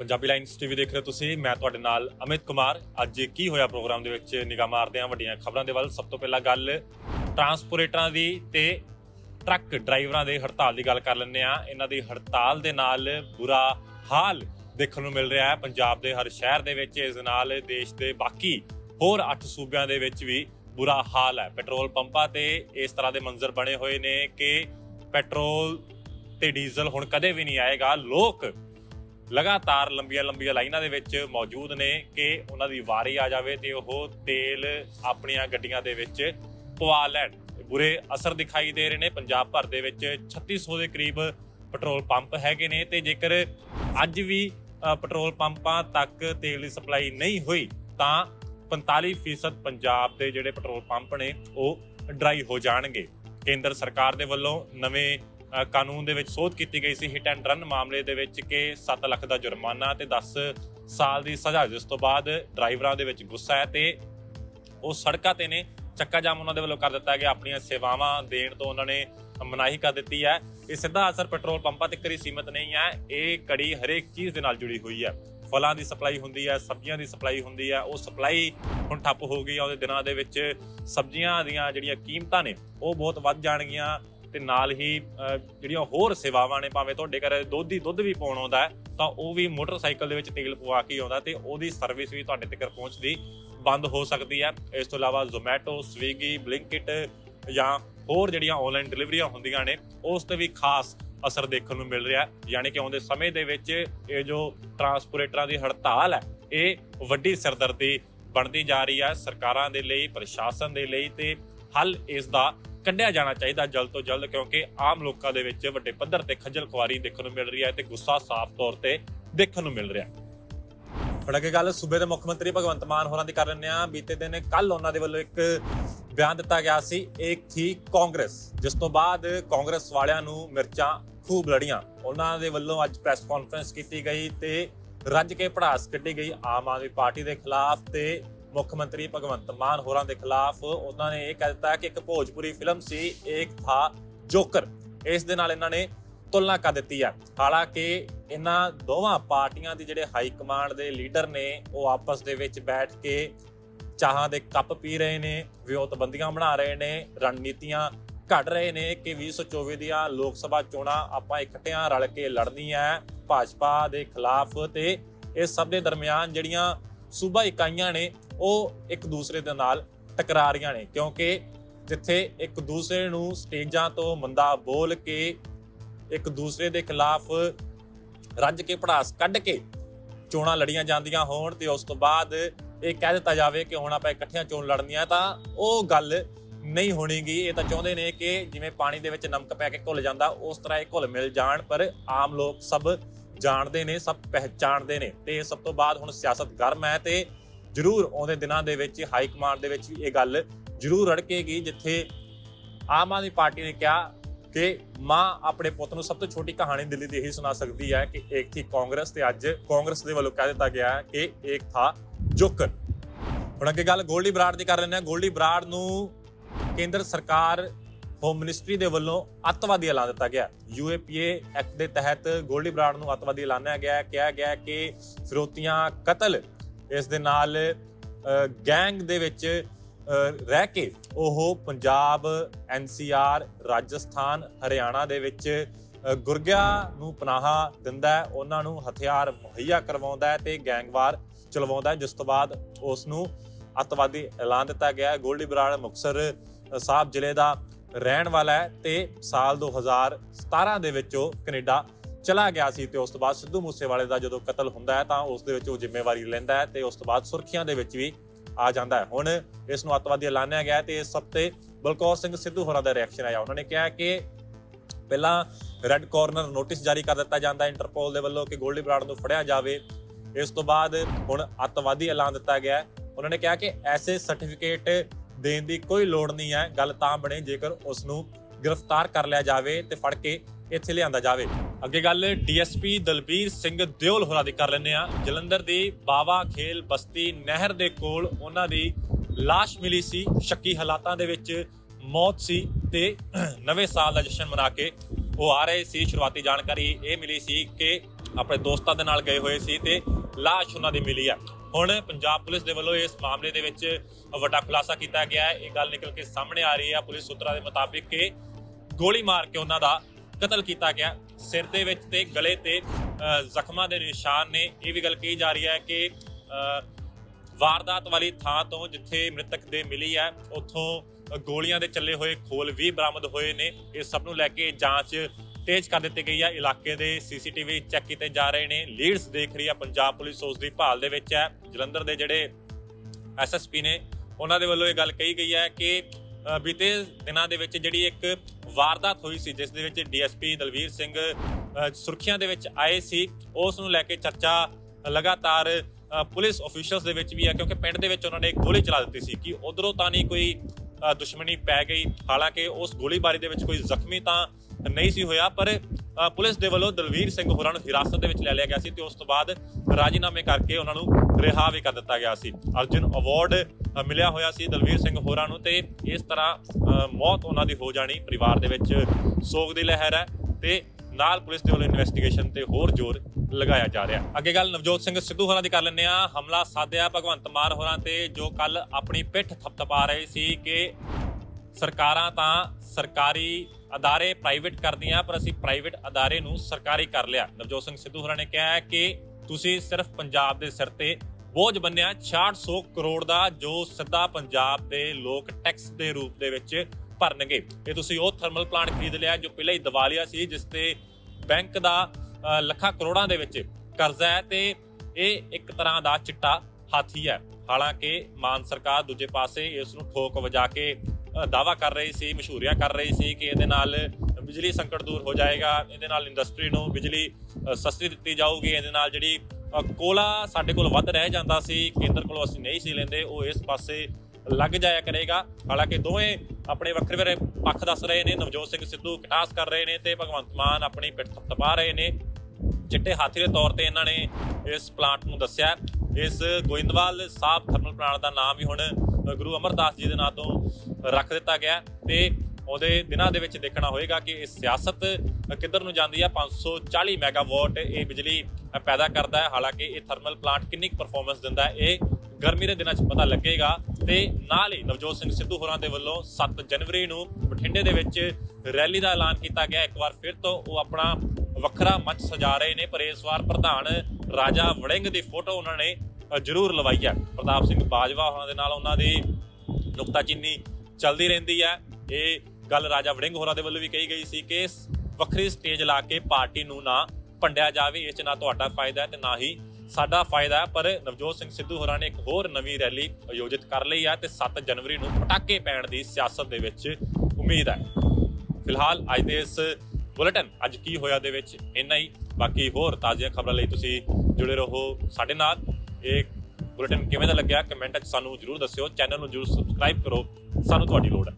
Punjabi lines TV ਦੇਖ ਰਹੇ ਹੋ ਤੁਸੀਂ। ਮੈਂ ਤੁਹਾਡੇ ਨਾਲ ਅਮਿਤ ਕੁਮਾਰ। ਅੱਜ ਕੀ ਹੋਇਆ ਪ੍ਰੋਗਰਾਮ ਦੇ ਵਿੱਚ? ਨਿਗਾਹ ਮਾਰਦੇ ਹਾਂ ਵੱਡੀਆਂ ਖਬਰਾਂ ਦੇ ਵੱਲ। ਸਭ ਤੋਂ ਪਹਿਲਾਂ ਗੱਲ ਟਰਾਂਸਪੋਰਟਰਾਂ ਦੀ ਤੇ ਟਰੱਕ ਡਰਾਈਵਰਾਂ ਦੇ ਹੜਤਾਲ ਦੀ ਗੱਲ ਕਰ ਲੈਂਦੇ ਆ ਇਹਨਾਂ ਦੀ ਹੜਤਾਲ ਦੇ ਨਾਲ ਬੁਰਾ ਹਾਲ ਦੇਖਣ ਨੂੰ ਮਿਲ ਰਿਹਾ ਹੈ। ਪੰਜਾਬ ਦੇ ਹਰ ਸ਼ਹਿਰ ਦੇ ਵਿੱਚ ਇਸ ਦੇ ਨਾਲ ਦੇਸ਼ ਦੇ ਬਾਕੀ ਹੋਰ 8 ਸੂਬਿਆਂ ਦੇ ਵਿੱਚ ਵੀ ਬੁਰਾ ਹਾਲ ਹੈ। ਪੈਟਰੋਲ ਪੰਪਾਂ ਤੇ ਇਸ ਤਰ੍ਹਾਂ ਦੇ ਮੰਜ਼ਰ ਬਣੇ ਹੋਏ ਨੇ ਕਿ ਪੈਟਰੋਲ ਤੇ ਡੀਜ਼ਲ ਹੁਣ ਕਦੇ ਵੀ ਨਹੀਂ ਆਏਗਾ। ਲੋਕ ਲਗਾਤਾਰ ਲੰਬੀਆਂ ਲੰਬੀਆਂ ਲਾਈਨਾਂ ਦੇ ਵਿੱਚ ਮੌਜੂਦ ਨੇ ਕਿ ਉਹਨਾਂ ਦੀ ਵਾਰੀ ਆ ਜਾਵੇ ਤੇ ਉਹ ਤੇਲ ਆਪਣੀਆਂ ਗੱਡੀਆਂ ਦੇ ਵਿੱਚ ਪਵਾ ਲੈਣ। ਬੁਰੇ ਅਸਰ ਦਿਖਾਈ ਦੇ ਰਹੇ ਨੇ। ਪੰਜਾਬ ਭਰ ਦੇ ਵਿੱਚ 3600 ਦੇ ਕਰੀਬ ਪੈਟਰੋਲ ਪੰਪ ਹੈਗੇ ਨੇ ਤੇ ਜੇਕਰ ਅੱਜ ਵੀ ਪੈਟਰੋਲ ਪੰਪਾਂ ਤੱਕ ਤੇਲ ਦੀ ਸਪਲਾਈ ਨਹੀਂ ਹੋਈ, ਤਾਂ 45% ਪੰਜਾਬ ਦੇ ਜਿਹੜੇ ਪੈਟਰੋਲ ਪੰਪ ਨੇ, ਉਹ ਡਰਾਈ ਹੋ ਜਾਣਗੇ। ਕੇਂਦਰ ਸਰਕਾਰ ਦੇ ਵੱਲੋਂ ਨਵੇਂ ਕਾਨੂੰਨ ਦੇ ਵਿੱਚ ਸੋਧ ਕੀਤੀ ਗਈ ਸੀ ਹਿੱਟ ਐਂਡ ਰਨ ਮਾਮਲੇ ਦੇ ਵਿੱਚ ਕਿ 7 ਲੱਖ ਦਾ ਜੁਰਮਾਨਾ ਤੇ 10 ਸਾਲ ਦੀ ਸਜ਼ਾ ਜਿਸ ਤੋਂ ਬਾਅਦ ਡਰਾਈਵਰਾਂ ਦੇ ਵਿੱਚ ਗੁੱਸਾ ਹੈ ਤੇ ਉਹ ਸੜਕਾਂ ਤੇ ਨੇ, ਚੱਕਾ ਜਾਮ ਉਹਨਾਂ ਦੇ ਵੱਲੋਂ ਕਰ ਦਿੱਤਾ ਗਿਆ, ਆਪਣੀਆਂ ਸੇਵਾਵਾਂ ਦੇਣ ਤੋਂ ਉਹਨਾਂ ਨੇ ਮਨਾਹੀ ਕਰ ਦਿੱਤੀ ਹੈ। ਇਹ ਸਿੱਧਾ ਅਸਰ ਪੈਟਰੋਲ ਪੰਪਾਂ ਤੱਕ ਹੀ ਸੀਮਿਤ ਨਹੀਂ ਹੈ, ਇਹ ਕੜੀ ਹਰੇਕ ਚੀਜ਼ ਦੇ ਨਾਲ ਜੁੜੀ ਹੋਈ ਹੈ। ਫਲਾਂ ਦੀ ਸਪਲਾਈ ਹੁੰਦੀ ਹੈ, ਸਬਜ਼ੀਆਂ ਦੀ ਸਪਲਾਈ ਹੁੰਦੀ ਹੈ, ਉਹ ਸਪਲਾਈ ਹੁਣ ਠੱਪ ਹੋ ਗਈ ਹੈ, ਉਹਦੇ ਦਿਨਾਂ ਦੇ ਵਿੱਚ ਸਬਜ਼ੀਆਂ ਦੀਆਂ ਜਿਹੜੀਆਂ ਕੀਮਤਾਂ ਨੇ, ਉਹ ਬਹੁਤ ਵੱਧ ਜਾਣਗੀਆਂ। ਤੇ ਨਾਲ ਹੀ ਜਿਹੜੀਆਂ ਹੋਰ ਸੇਵਾਵਾਂ ਨੇ, ਭਾਵੇਂ ਤੁਹਾਡੇ ਘਰ ਦੁੱਧ ਹੀ ਦੁੱਧ ਵੀ ਪਾਉਣ ਆਉਂਦਾ ਤਾਂ ਉਹ ਵੀ ਮੋਟਰਸਾਈਕਲ ਦੇ ਵਿੱਚ ਤੇਲ ਪਵਾ ਕੇ ਆਉਂਦਾ ਤੇ ਉਹਦੀ ਸਰਵਿਸ ਵੀ ਤੁਹਾਡੇ ਤੱਕ ਪਹੁੰਚਦੀ ਬੰਦ ਹੋ ਸਕਦੀ ਹੈ। ਇਸ ਤੋਂ ਇਲਾਵਾ ਜ਼ੋਮੈਟੋ ਸਵੀਗੀ ਬਲਿੰਕਿਟ ਜਾਂ ਹੋਰ ਜਿਹੜੀਆਂ ਆਨਲਾਈਨ ਡਿਲੀਵਰੀਆਂ ਹੁੰਦੀਆਂ ਨੇ, ਉਸ ਤੇ ਵੀ ਖਾਸ ਅਸਰ ਦੇਖਣ ਨੂੰ ਮਿਲ ਰਿਹਾ ਯਾਨੀ ਕਿ ਆਉਂਦੇ ਸਮੇਂ ਦੇ ਵਿੱਚ ਇਹ ਜੋ ਟਰਾਂਸਪੋਰਟਰਾਂ ਦੀ ਹੜਤਾਲ ਹੈ, ਇਹ ਵੱਡੀ ਸਿਰਦਰਦੀ ਬਣਦੀ ਜਾ ਰਹੀ ਹੈ। ਸਰਕਾਰਾਂ ਦੇ ਲਈ, ਪ੍ਰਸ਼ਾਸਨ ਦੇ ਲਈ ਤੇ ਹੱਲ ਇਸ ਦਾ ਕੱਢਿਆ ਜਾਣਾ ਚਾਹੀਦਾ ਜਲਦ ਤੋਂ ਜਲਦ, ਕਿਉਂਕਿ ਆਮ ਲੋਕਾਂ ਦੇ ਵਿੱਚ ਵੱਡੇ ਪੱਧਰ ਤੇ ਖੱਜਲ ਖੁਆਰੀ ਦੇਖਣ ਨੂੰ ਮਿਲ ਰਹੀ ਹੈ ਤੇ ਗੁੱਸਾ ਸਾਫ਼ ਤੌਰ ਤੇ ਦੇਖਣ ਨੂੰ ਮਿਲ ਰਿਹਾ ਹੈ। ਹੁਣ ਅੱਗੇ ਗੱਲ ਸੂਬੇ ਦੇ ਮੁੱਖ ਮੰਤਰੀ ਭਗਵੰਤ ਮਾਨ ਹੋਰਾਂ ਦੀ ਕਰ ਲੈਂਦੇ ਆ ਬੀਤੇ ਦਿਨ ਕੱਲ ਉਹਨਾਂ ਦੇ ਵੱਲੋਂ ਇੱਕ ਬਿਆਨ ਦਿੱਤਾ ਗਿਆ ਸੀ ਇੱਕ ਥੀ ਕਾਂਗਰਸ, ਜਿਸ ਤੋਂ ਬਾਅਦ ਕਾਂਗਰਸ ਵਾਲਿਆਂ ਨੂੰ ਮਿਰਚਾਂ ਖੂਬ ਲੜੀਆਂ। ਉਹਨਾਂ ਦੇ ਵੱਲੋਂ ਅੱਜ ਪ੍ਰੈਸ ਕਾਨਫਰੰਸ ਕੀਤੀ ਗਈ ਤੇ ਰੱਜ ਕੇ ਪੜਾਸ ਕੱਢੀ ਗਈ ਆਮ ਆਦਮੀ ਪਾਰਟੀ ਦੇ ਖਿਲਾਫ ਤੇ ਮੁੱਖ ਮੰਤਰੀ ਭਗਵੰਤ ਮਾਨ ਹੋਰਾਂ ਦੇ ਖਿਲਾਫ ਉਹਨਾਂ ਨੇ ਇਹ ਕਹਿ ਦਿੱਤਾ ਕਿ ਇੱਕ ਭੋਜਪੁਰੀ ਫਿਲਮ ਸੀ ਇੱਕ ਥਾ ਜੋਕਰ। ਇਸ ਦੇ ਨਾਲ ਇਹਨਾਂ ਨੇ ਤੁਲਨਾ ਕਰ ਦਿੱਤੀ ਹੈ ਹਾਲਾਂਕਿ ਇਹਨਾਂ ਦੋਵਾਂ ਪਾਰਟੀਆਂ ਦੇ ਜਿਹੜੇ ਹਾਈ ਕਮਾਂਡ ਦੇ ਲੀਡਰ ਨੇ, ਉਹ ਆਪਸ ਦੇ ਵਿੱਚ ਬੈਠ ਕੇ ਚਾਹਾਂ ਦੇ ਕੱਪ ਪੀ ਰਹੇ ਨੇ, ਵਿਉਂਤਬੰਦੀਆਂ ਬਣਾ ਰਹੇ ਨੇ, ਰਣਨੀਤੀਆਂ ਘੜ ਰਹੇ ਨੇ ਕਿ 2024 ਦੀਆਂ ਲੋਕ ਸਭਾ ਚੋਣਾਂ ਆਪਾਂ ਇਕੱਠਿਆਂ ਰਲ ਕੇ ਲੜਨੀਆਂ ਹੈ ਭਾਜਪਾ ਦੇ ਖਿਲਾਫ ਤੇ ਇਹ ਸਭ ਦੇ ਦਰਮਿਆਨ ਜਿਹੜੀਆਂ ਸੂਬਾ ਇਕਾਈਆਂ ਨੇ ਉਹ ਇੱਕ ਦੂਸਰੇ ਦੇ ਨਾਲ ਟਕਰਾ ਰਹੀਆਂ ਨੇ, ਕਿਉਂਕਿ ਜਿੱਥੇ ਇੱਕ ਦੂਸਰੇ ਨੂੰ ਸਟੇਜਾਂ ਤੋਂ ਮੰਦਾ ਬੋਲ ਕੇ ਇੱਕ ਦੂਸਰੇ ਦੇ ਖਿਲਾਫ ਰੱਜ ਕੇ ਪੜਾਸ ਕੱਢ ਕੇ ਚੋਣਾਂ ਲੜੀਆਂ ਜਾਂਦੀਆਂ ਹੋਣ ਤੇ ਉਸ ਤੋਂ ਬਾਅਦ ਇਹ ਕਹਿ ਦਿੱਤਾ ਜਾਵੇ ਕਿ ਹੁਣ ਆਪਾਂ ਇਕੱਠੀਆਂ ਚੋਣ ਲੜਨੀਆਂ ਤਾਂ ਉਹ ਗੱਲ ਨਹੀਂ ਹੋਣੀਗੀ ਇਹ ਤਾਂ ਚਾਹੁੰਦੇ ਨੇ ਕਿ ਜਿਵੇਂ ਪਾਣੀ ਦੇ ਵਿੱਚ ਨਮਕ ਪੈ ਕੇ ਘੁਲ ਜਾਂਦਾ, ਉਸ ਤਰ੍ਹਾਂ ਇਹ ਘੁਲ ਮਿਲ ਜਾਣ, ਪਰ ਆਮ ਲੋਕ ਸਭ ਜਾਣਦੇ ਨੇ, ਸਭ ਪਹਿਚਾਣਦੇ ਨੇ ਤੇ ਸਭ ਤੋਂ ਬਾਅਦ ਹੁਣ ਸਿਆਸਤ ਗਰਮ ਹੈ ਤੇ ਜ਼ਰੂਰ ਆਉਂਦੇ ਦਿਨਾਂ ਦੇ ਵਿੱਚ, ਹਾਈ ਕਮਾਂਡ ਦੇ ਵਿੱਚ ਵੀ ਇਹ ਗੱਲ ਜ਼ਰੂਰ ਰੜਕੇਗੀ ਜਿੱਥੇ ਆਮ ਆਦਮੀ ਪਾਰਟੀ ਨੇ ਕਿਹਾ ਕਿ ਮਾਂ ਆਪਣੇ ਪੁੱਤ ਨੂੰ ਸਭ ਤੋਂ ਛੋਟੀ ਕਹਾਣੀ ਦਿੱਲੀ ਦੀ ਇਹੀ ਸੁਣਾ ਸਕਦੀ ਹੈ ਕਿ ਇੱਕ ਥੀ ਕਾਂਗਰਸ ਤੇ ਅੱਜ ਕਾਂਗਰਸ ਦੇ ਵੱਲੋਂ ਕਹਿ ਦਿੱਤਾ ਗਿਆ ਹੈ ਕਿ ਇੱਕ ਥਾ ਜੋਕਰ। ਹੁਣ ਅੱਗੇ ਗੱਲ ਗੋਲਡੀ ਬਰਾੜ ਦੀ ਕਰ ਲੈਂਦੇ ਹਾਂ। ਗੋਲਡੀ ਬਰਾੜ ਨੂੰ ਕੇਂਦਰ ਸਰਕਾਰ, ਹੋਮ ਮਿਨਿਸਟਰੀ ਦੇ ਵੱਲੋਂ ਅੱਤਵਾਦੀ ਐਲਾਨ ਦਿੱਤਾ ਗਿਆ। ਯੂਏਪੀਏ ਐਕਟ ਦੇ ਤਹਿਤ ਗੋਲਡੀ ਬਰਾੜ ਨੂੰ ਅੱਤਵਾਦੀ ਐਲਾਨਿਆ ਗਿਆ ਕਿਹਾ ਗਿਆ ਕਿ ਫਿਰੋਤੀਆਂ ਕਤਲ ਇਸ ਦੇ ਨਾਲ ਗੈਂਗ ਦੇ ਵਿੱਚ ਰਹਿ ਕੇ ਉਹ ਪੰਜਾਬ ਐਨਸੀਆਰ ਰਾਜਸਥਾਨ, ਹਰਿਆਣਾ ਦੇ ਵਿੱਚ ਗੁਰਗਿਆ ਨੂੰ ਪਨਾਹ ਦਿੰਦਾ ਹੈ, ਉਹਨਾਂ ਨੂੰ ਹਥਿਆਰ ਮੁਹੱਈਆ ਕਰਵਾਉਂਦਾ ਹੈ ਤੇ ਗੈਂਗਵਾਰ ਚਲਵਾਉਂਦਾ ਹੈ, ਜਿਸ ਤੋਂ ਬਾਅਦ ਉਸ ਨੂੰ ਅੱਤਵਾਦੀ ਐਲਾਨ ਦਿੱਤਾ ਗਿਆ ਹੈ। ਗੋਲਡੀ ਬਰਾੜ ਮੁਕਸਰ ਸਾਹਿਬ ਜ਼ਿਲ੍ਹੇ ਦਾ ਰਹਿਣ ਵਾਲਾ ਹੈ ਤੇ ਸਾਲ 2017 ਦੇ ਵਿੱਚ ਉਹ ਕੈਨੇਡਾ ਚਲਾ ਗਿਆ ਸੀ ਤੇ ਉਸ ਤੋਂ ਬਾਅਦ ਸਿੱਧੂ ਮੂਸੇਵਾਲੇ ਦਾ ਜਦੋਂ ਕਤਲ ਹੁੰਦਾ ਹੈ ਤਾਂ ਉਸ ਦੇ ਵਿੱਚ ਉਹ ਜ਼ਿੰਮੇਵਾਰੀ ਲੈਂਦਾ ਹੈ ਤੇ ਉਸ ਤੋਂ ਬਾਅਦ ਸੁਰਖੀਆਂ ਦੇ ਵਿੱਚ ਵੀ ਆ ਜਾਂਦਾ ਹੈ। ਹੁਣ ਇਸ ਨੂੰ ਅੱਤਵਾਦੀ ਐਲਾਨਿਆ ਗਿਆ ਤੇ ਇਸ ਹਫ਼ਤੇ ਬਲਕੌਰ ਸਿੰਘ ਸਿੱਧੂ ਹੋਰਾਂ ਦਾ ਰਿਐਕਸ਼ਨ ਆਇਆ। ਉਹਨਾਂ ਨੇ ਕਿਹਾ ਕਿ ਪਹਿਲਾਂ ਰੈੱਡ ਕਾਰਨਰ ਨੋਟਿਸ ਜਾਰੀ ਕਰ ਦਿੱਤਾ ਜਾਂਦਾ ਇੰਟਰਪੋਲ ਦੇ ਵੱਲੋਂ ਕਿ ਗੋਲਡੀ ਬਰਾੜ ਨੂੰ ਫੜਿਆ ਜਾਵੇ। ਇਸ ਤੋਂ ਬਾਅਦ ਹੁਣ ਅੱਤਵਾਦੀ ਐਲਾਨ ਦਿੱਤਾ ਗਿਆ ਉਹਨਾਂ ਨੇ ਕਿਹਾ ਕਿ ਐਸੇ ਸਰਟੀਫਿਕੇਟ ਦੇਣ ਦੀ ਕੋਈ ਲੋੜ ਨਹੀਂ ਹੈ। ਗੱਲ ਤਾਂ ਬਣੇ ਜੇਕਰ ਉਸ ਨੂੰ ਗ੍ਰਿਫਤਾਰ ਕਰ ਲਿਆ ਜਾਵੇ ਤੇ ਫੜ ਕੇ ਇੱਥੇ ਲਿਆਂਦਾ ਜਾਵੇ। ਅੱਗੇ ਗੱਲ, ਡੀਐਸਪੀ ਦਲਬੀਰ ਸਿੰਘ ਦਿਓਲ ਹੋਰਾਂ ਦੀ ਕਰ ਲੈਂਦੇ ਆ ਜਲੰਧਰ ਦੀ ਬਾਵਾ ਖੇਲ ਬਸਤੀ ਨਹਿਰ ਦੇ ਕੋਲ ਉਹਨਾਂ ਦੀ ਲਾਸ਼ ਮਿਲੀ ਸੀ। ਸ਼ੱਕੀ ਹਾਲਾਤਾਂ ਦੇ ਵਿੱਚ ਮੌਤ ਸੀ ਤੇ ਨਵੇਂ ਸਾਲ ਦਾ ਜਸ਼ਨ ਮਨਾ ਕੇ ਉਹ ਆ ਰਹੇ ਸੀ। ਸ਼ੁਰੂਆਤੀ ਜਾਣਕਾਰੀ ਇਹ ਮਿਲੀ ਸੀ ਕਿ ਆਪਣੇ ਦੋਸਤਾਂ ਦੇ ਨਾਲ ਗਏ ਹੋਏ ਸੀ ਤੇ ਲਾਸ਼ ਉਹਨਾਂ ਦੀ ਮਿਲੀ ਹੈ। ਹੁਣ ਪੰਜਾਬ ਪੁਲਿਸ ਦੇ ਵੱਲੋਂ ਇਸ ਮਾਮਲੇ ਦੇ ਵਿੱਚ ਵੱਡਾ ਖੁਲਾਸਾ ਕੀਤਾ ਗਿਆ ਹੈ। ਇਹ ਗੱਲ ਨਿਕਲ ਕੇ ਸਾਹਮਣੇ ਆ ਰਹੀ ਹੈ। ਪੁਲਿਸ ਸੂਤਰਾਂ ਦੇ ਮੁਤਾਬਿਕ ਕਿ ਗੋਲੀ ਮਾਰ ਕੇ ਉਹਨਾਂ ਦਾ ਕਤਲ ਕੀਤਾ ਗਿਆ। ਸਿਰ ਦੇ ਵਿੱਚ ਤੇ ਗਲੇ ਤੇ ਜ਼ਖਮਾਂ ਦੇ ਨਿਸ਼ਾਨ ਨੇ। ਇਹ ਵੀ ਗੱਲ ਕਹੀ ਜਾ ਰਹੀ ਹੈ ਕਿ ਵਾਰਦਾਤ ਵਾਲੀ ਥਾਂ ਤੋਂ ਜਿੱਥੇ ਮ੍ਰਿਤਕ ਦੇ ਮਿਲੀ ਹੈ, ਉੱਥੋਂ ਗੋਲੀਆਂ ਦੇ ਚੱਲੇ ਹੋਏ ਖੋਲ ਵੀ ਬਰਾਮਦ ਹੋਏ ਨੇ। ਇਹ ਸਭ ਨੂੰ ਲੈ ਕੇ ਜਾਂਚ ਤੇਜ਼ ਕਰ ਦਿੱਤੀ ਗਈ ਹੈ। ਇਲਾਕੇ ਦੇ ਸੀਸੀਟੀਵੀ ਚੈੱਕ ਕੀਤੇ ਜਾ ਰਹੇ ਨੇ। ਲੀਡਸ ਦੇਖ ਰਹੀ ਹੈ, ਪੰਜਾਬ ਪੁਲਿਸ ਉਸ ਦੀ ਭਾਲ ਦੇ ਵਿੱਚ ਹੈ। ਜਲੰਧਰ ਦੇ ਜਿਹੜੇ ਐਸਐਸਪੀ ਨੇ, ਉਹਨਾਂ ਦੇ ਵੱਲੋਂ ਇਹ ਗੱਲ ਕਹੀ ਗਈ ਹੈ ਕਿ ਬੀਤੇ ਦਿਨਾਂ ਦੇ ਵਿੱਚ ਜਿਹੜੀ ਇੱਕ ਵਾਰਦਾਤ ਹੋਈ ਸੀ ਜਿਸ ਦੇ ਵਿੱਚ ਡੀਐਸਪੀ ਦਲਵੀਰ ਸਿੰਘ ਅ, ਸੁਰਖੀਆਂ ਦੇ ਵਿੱਚ ਆਏ ਸੀ। ਉਸ ਨੂੰ ਲੈ ਕੇ ਚਰਚਾ ਲਗਾਤਾਰ ਪੁਲਿਸ ਅਫੀਸ਼ੀਅਲਸ ਦੇ ਵਿੱਚ ਵੀ ਹੈ ਕਿਉਂਕਿ ਪਿੰਡ ਦੇ ਵਿੱਚ ਉਹਨਾਂ ਨੇ ਗੋਲੀ ਚਲਾ ਦਿੱਤੀ ਸੀ ਕਿ ਉਧਰੋਂ ਤਾਂ ਨਹੀਂ ਕੋਈ ਦੁਸ਼ਮਣੀ ਪੈ ਗਈ। ਹਾਲਾਂਕਿ ਉਸ ਗੋਲੀਬਾਰੀ ਦੇ ਵਿੱਚ ਕੋਈ ਜ਼ਖਮੀ ਤਾਂ ਨਹੀਂ ਸੀ ਹੋਇਆ ਪਰ ਪੁਲਿਸ ਦੇ ਵੱਲੋਂ ਦਲਵੀਰ ਸਿੰਘ ਹੋਰਾਂ ਨੂੰ ਹਿਰਾਸਤ ਦੇ ਵਿੱਚ ਲੈ ਲਿਆ ਗਿਆ ਸੀ ਤੇ ਉਸ ਤੋਂ ਬਾਅਦ ਰਾਜੀਨਾਮੇ ਕਰਕੇ ਉਹਨਾਂ ਨੂੰ ਰਿਹਾ ਵੀ ਕਰ ਦਿੱਤਾ ਗਿਆ ਸੀ। ਅਰਜੁਨ ਅਵਾਰਡ ਮਿਲਿਆ ਹੋਇਆ ਸੀ ਦਲਵੀਰ ਸਿੰਘ ਹੋਰਾਂ ਨੂੰ ਤੇ ਇਸ ਤਰ੍ਹਾਂ ਮੌਤ ਉਹਨਾਂ ਦੀ ਹੋ ਜਾਣੀ ਪਰਿਵਾਰ ਦੇ ਵਿੱਚ ਸੋਗ ਦੀ ਲਹਿਰ ਹੈ ਤੇ ਨਾਲ ਪੁਲਿਸ ਦੇ ਵੱਲੋਂ ਇਨਵੈਸਟੀਗੇਸ਼ਨ ਤੇ ਹੋਰ ਜ਼ੋਰ ਲਗਾਇਆ ਜਾ ਰਿਹਾ। ਅੱਗੇ ਗੱਲ ਨਵਜੋਤ ਸਿੰਘ ਸਿੱਧੂ ਹੋਰਾਂ ਦੀ ਕਰ ਲੈਂਦੇ ਆ ਹਮਲਾ ਸਾਧਿਆ ਭਗਵੰਤ ਮਾਨ ਹੋਰਾਂ ਤੇ ਜੋ ਕੱਲ ਆਪਣੀ ਪਿੱਠ ਥਪਥਪਾ ਰਹੇ ਸੀ ਕਿ ਸਰਕਾਰਾਂ ਤਾਂ ਸਰਕਾਰੀ ਅਦਾਰੇ ਪ੍ਰਾਈਵੇਟ ਕਰਦੀਆਂ, ਪਰ ਅਸੀਂ ਪ੍ਰਾਈਵੇਟ ਅਦਾਰੇ ਨੂੰ ਸਰਕਾਰੀ ਕਰ ਲਿਆ। ਨਵਜੋਤ ਸਿੰਘ ਸਿੱਧੂ ਹੋਰਾਂ ਨੇ ਕਿਹਾ ਹੈ ਕਿ ਤੁਸੀਂ ਸਿਰਫ ਪੰਜਾਬ ਦੇ ਸਿਰ ਤੇ ਬੋਝ ਬੰਨਿਆ 6600 ਕਰੋੜ ਦਾ ਜੋ ਸਿੱਧਾ ਪੰਜਾਬ ਦੇ ਲੋਕ ਟੈਕਸ ਦੇ ਰੂਪ ਦੇ ਵਿੱਚ ਭਰਨਗੇ। ਇਹ ਤੁਸੀਂ ਉਹ ਥਰਮਲ ਪਲਾਂਟ ਖਰੀਦ ਲਿਆ, ਜੋ ਪਹਿਲਾਂ ਹੀ ਦਿਵਾਲੀਆ ਸੀ, ਜਿਸ ਤੇ ਬੈਂਕ ਦਾ ਲੱਖਾਂ ਕਰੋੜਾਂ ਦੇ ਵਿੱਚ ਕਰਜ਼ਾ ਹੈ ਤੇ ਇਹ ਇੱਕ ਤਰ੍ਹਾਂ ਦਾ ਚਿੱਟਾ ਹਾਥੀ ਹੈ। ਹਾਲਾਂਕਿ ਮਾਨ ਸਰਕਾਰ ਦੂਜੇ ਪਾਸੇ ਇਸ ਨੂੰ ਠੋਕ ਵਜਾ ਕੇ ਅ, ਦਾਅਵਾ ਕਰ ਰਹੀ ਸੀ ਮਸ਼ਹੂਰੀਆਂ ਕਰ ਰਹੀ ਸੀ ਕਿ ਇਹਦੇ ਨਾਲ ਬਿਜਲੀ ਸੰਕਟ ਦੂਰ ਹੋ ਜਾਏਗਾ ਇਹਦੇ ਨਾਲ ਇੰਡਸਟਰੀ ਨੂੰ ਬਿਜਲੀ ਸਸਤੀ ਦਿੱਤੀ ਜਾਊਗੀ ਇਹਦੇ ਨਾਲ ਜਿਹੜੀ ਕੋਲਾ ਸਾਡੇ ਕੋਲ ਵੱਧ ਰਹਿ ਜਾਂਦਾ ਸੀ ਕੇਂਦਰ ਕੋਲੋਂ ਅਸੀਂ ਨਹੀਂ ਸੀ ਲੈਂਦੇ ਉਹ ਇਸ ਪਾਸੇ ਲੱਗ ਜਾਇਆ ਕਰੇਗਾ। ਹਾਲਾਂਕਿ ਦੋਵੇਂ ਆਪਣੇ ਵੱਖਰੇ ਵੱਖਰੇ ਪੱਖ ਦੱਸ ਰਹੇ ਨੇ ਨਵਜੋਤ ਸਿੰਘ ਸਿੱਧੂ ਕਟਾਸ ਕਰ ਰਹੇ ਨੇ ਤੇ ਭਗਵੰਤ ਮਾਨ ਆਪਣੀ ਪਿੱਠ ਥਪਥਪਾ ਰਹੇ ਨੇ। ਚਿੱਟੇ ਹਾਥੀ ਦੇ ਤੌਰ ਤੇ ਇਹਨਾਂ ਨੇ ਇਸ ਪਲਾਂਟ ਨੂੰ ਦੱਸਿਆ। ਇਸ ਗੋਇੰਦਵਾਲ ਸਾਹਿਬ ਥਰਮਲ ਪਲਾਂਟ ਦਾ ਨਾਮ ਵੀ ਹੁਣ ਗੁਰੂ ਅਮਰਦਾਸ ਜੀ ਦੇ ਨਾਂ ਤੋਂ ਰੱਖ ਦਿੱਤਾ ਗਿਆ ਤੇ ਉਹਦੇ ਦਿਨਾਂ ਦੇ ਵਿੱਚ ਦੇਖਣਾ ਹੋਏਗਾ ਕਿ ਇਹ ਸਿਆਸਤ ਕਿੱਧਰ ਨੂੰ ਜਾਂਦੀ ਹੈ 540 ਮੈਗਾਵਾਟ ਇਹ ਬਿਜਲੀ ਪੈਦਾ ਕਰਦਾ ਹੈ। ਹਾਲਾਂਕਿ ਇਹ ਥਰਮਲ ਪਲਾਂਟ ਕਿੰਨੀ ਪਰਫਾਰਮੈਂਸ ਦਿੰਦਾ ਹੈ, ਇਹ ਗਰਮੀ ਦੇ ਦਿਨਾਂ 'ਚ ਪਤਾ ਲੱਗੇਗਾ। ਤੇ ਨਾਲ ਹੀ ਨਵਜੋਤ ਸਿੰਘ ਸਿੱਧੂ ਹੋਰਾਂ ਦੇ ਵੱਲੋਂ 7 ਜਨਵਰੀ ਨੂੰ ਬਠਿੰਡੇ ਦੇ ਵਿੱਚ ਰੈਲੀ ਦਾ ਐਲਾਨ ਕੀਤਾ ਗਿਆ। ਇੱਕ ਵਾਰ ਫਿਰ ਤੋਂ ਉਹ ਆਪਣਾ ਵੱਖਰਾ ਮੰਚ ਸਜਾ ਰਹੇ ਨੇ, ਪਰ ਇਸ ਵਾਰ ਪ੍ਰਧਾਨ ਰਾਜਾ ਵੜਿੰਗ ਦੀ ਫੋਟੋ ਉਹਨਾਂ ਨੇ ਜ਼ਰੂਰ ਲਵਾਈ ਹੈ। ਪ੍ਰਤਾਪ ਸਿੰਘ ਬਾਜਵਾ ਹੋਰਾਂ ਦੇ ਨਾਲ ਉਹਨਾਂ ਦੀ ਨੁਕਤਾਚੀਨੀ ਚੱਲਦੀ ਰਹਿੰਦੀ ਹੈ ਇਹ ਗੱਲ ਰਾਜਾ ਵੜਿੰਗ ਹੋਰਾਂ ਦੇ ਵੱਲੋਂ ਵੀ ਕਹੀ ਗਈ ਸੀ ਕਿ ਵੱਖਰੀ ਸਟੇਜ ਲਾ ਕੇ ਪਾਰਟੀ ਨੂੰ ਨਾ ਭੰਡਿਆ ਜਾਵੇ। ਇਸ 'ਚ ਨਾ ਤੁਹਾਡਾ ਫਾਇਦਾ ਹੈ ਤੇ ਨਾ ਹੀ ਸਾਡਾ ਫਾਇਦਾ। ਹੈ ਪਰ ਨਵਜੋਤ ਸਿੰਘ ਸਿੱਧੂ ਹੋਰਾਂ ਨੇ ਇੱਕ ਹੋਰ ਨਵੀਂ ਰੈਲੀ ਆਯੋਜਿਤ ਕਰ ਲਈ ਹੈ ਤੇ 7 ਜਨਵਰੀ ਨੂੰ ਪਟਾਕੇ ਪੈਣ ਦੀ ਸਿਆਸਤ ਦੇ ਵਿੱਚ ਉਮੀਦ ਹੈ ਫਿਲਹਾਲ ਅੱਜ ਦੇ ਇਸ ਬੁਲੇਟਿਨ ਅੱਜ ਕੀ ਹੋਇਆ ਦੇ ਵਿੱਚ ਇੰਨਾ ਹੀ। ਬਾਕੀ ਹੋਰ ਤਾਜ਼ੀਆਂ ਖਬਰਾਂ ਲਈ ਤੁਸੀਂ ਜੁੜੇ ਰਹੋ ਸਾਡੇ ਨਾਲ। ਇਹ ਬੁਲੇਟਿਨ ਕਿਵੇਂ ਦਾ ਲੱਗਿਆ? ਕਮੈਂਟ 'ਚ ਸਾਨੂੰ ਜਰੂਰ ਦੱਸਿਓ। ਚੈਨਲ ਨੂੰ ਜਰੂਰ ਸਬਸਕ੍ਰਾਈਬ ਕਰੋ। ਸਾਨੂੰ ਤੁਹਾਡੀ ਲੋੜ ਹੈ